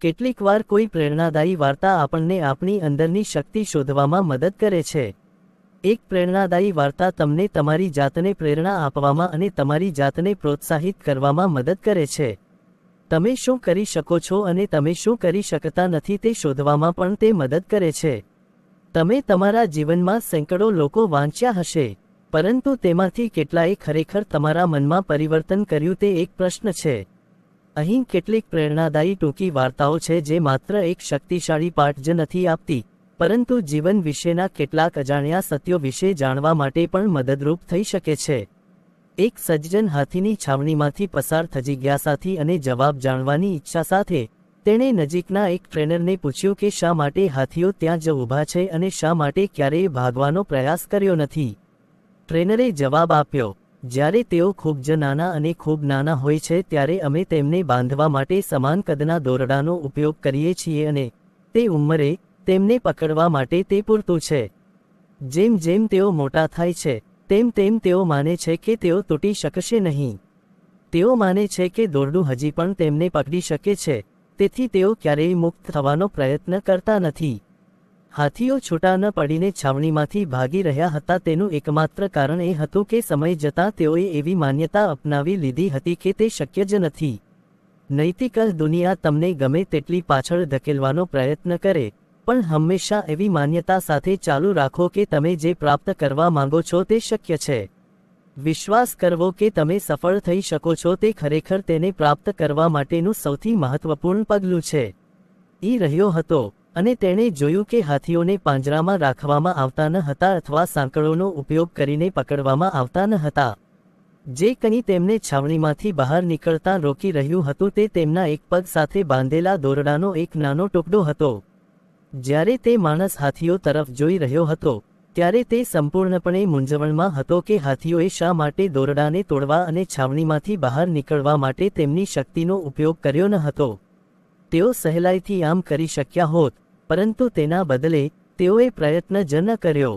કેટલીકવાર કોઈ પ્રેરણાદાયી વાર્તા આપણને આપણી અંદરની શક્તિ શોધવામાં મદદ કરે છે. એક પ્રેરણાદાયી વાર્તા તમને તમારી જાતને પ્રેરણા આપવામાં અને તમારી જાતને પ્રોત્સાહિત કરવામાં મદદ કરે છે. તમે શું કરી શકો છો અને તમે શું કરી શકતા નથી તે શોધવામાં પણ તે મદદ કરે છે. તમે તમારા જીવનમાં સેંકડો લોકો વાંચ્યા હશે, પરંતુ તેમાંથી કેટલાએ ખરેખર તમારા મનમાં પરિવર્તન કર્યું તે એક પ્રશ્ન છે. અહીં કેટલીક પ્રેરણાદાયી ટૂંકી વાર્તાઓ છે જે માત્ર એક શક્તિશાળી પાઠ જ નથી આપતી, પરંતુ જીવન વિશેના કેટલાક અજાણ્યા સત્યો વિશે જાણવા માટે પણ મદદરૂપ થઈ શકે છે. એક સજ્જન હાથીની છાવણીમાંથી પસાર થઈ ગયા સાથી અને જવાબ જાણવાની ઈચ્છા સાથે, તેણે નજીકના એક ટ્રેનરને પૂછ્યું કે શા માટે હાથીઓ ત્યાં જ ઊભા છે અને શા માટે ક્યારેય ભાગવાનો પ્રયાસ કર્યો નથી. ટ્રેનરે જવાબ આપ્યો જ્યારે તેઓ ખૂબ જ નાના અને ખૂબ નાના હોય છે ત્યારે અમે તેમને બાંધવા માટે સમાન કદના દોરડાનો ઉપયોગ કરીએ છીએ અને તે ઉંમરે તેમને પકડવા માટે તે પૂરતું છે. જેમ જેમ તેઓ મોટા થાય છે, તેમ તેમ તેઓ માને છે કે તેઓ તૂટી શકશે નહીં. તેઓ માને છે કે દોરડું હજી પણ તેમને પકડી શકે છે, તેથી તેઓ ક્યારેય મુક્ત થવાનો પ્રયત્ન કરતા નથી. હાથીઓ છૂટા ન પડીને છાવણીમાંથી ભાગી રહ્યા હતા. તેનું એકમાત્ર કારણ એ હતું કે સમય જતાં તેઓએ એવી માન્યતા અપનાવી લીધી હતી કે તે શક્ય જ નથી. નૈતિક દુનિયા તમને ગમે તેટલી પાછળ ધકેલવાનો પ્રયત્ન કરે, પણ હંમેશા એવી માન્યતા સાથે ચાલુ રાખો કે તમે જે પ્રાપ્ત કરવા માંગો છો તે શક્ય છે. વિશ્વાસ કરવો કે તમે સફળ થઈ શકો છો તે ખરેખર તેને પ્રાપ્ત કરવા માટેનું સૌથી મહત્વપૂર્ણ પગલું છે. ઈ રહ્યો હતો. અને તેણે જોયું કે હાથીઓને પાંજરામાં રાખવામાં આવતા ન હતા અથવા સાંકળોનો ઉપયોગ કરીને પકડવામાં આવતા ન હતા. જે કંઈ તેમને છાવણીમાંથી બહાર નીકળતા રોકી રહ્યું હતું તે તેમના એક પગ સાથે બાંધેલા દોરડાનો એક નાનો ટુકડો હતો. જ્યારે તે માણસ હાથીઓ તરફ જોઈ રહ્યો હતો, ત્યારે તે સંપૂર્ણપણે મૂંઝવણમાં હતો કે હાથીઓએ શા માટે દોરડાને તોડવા અને છાવણીમાંથી બહાર નીકળવા માટે તેમની શક્તિનો ઉપયોગ કર્યો ન હતો. તેઓ સહેલાઈથી આમ કરી શક્યા હોત પરંતુ તેના બદલે તેઓએ પ્રયત્ન ન કર્યો.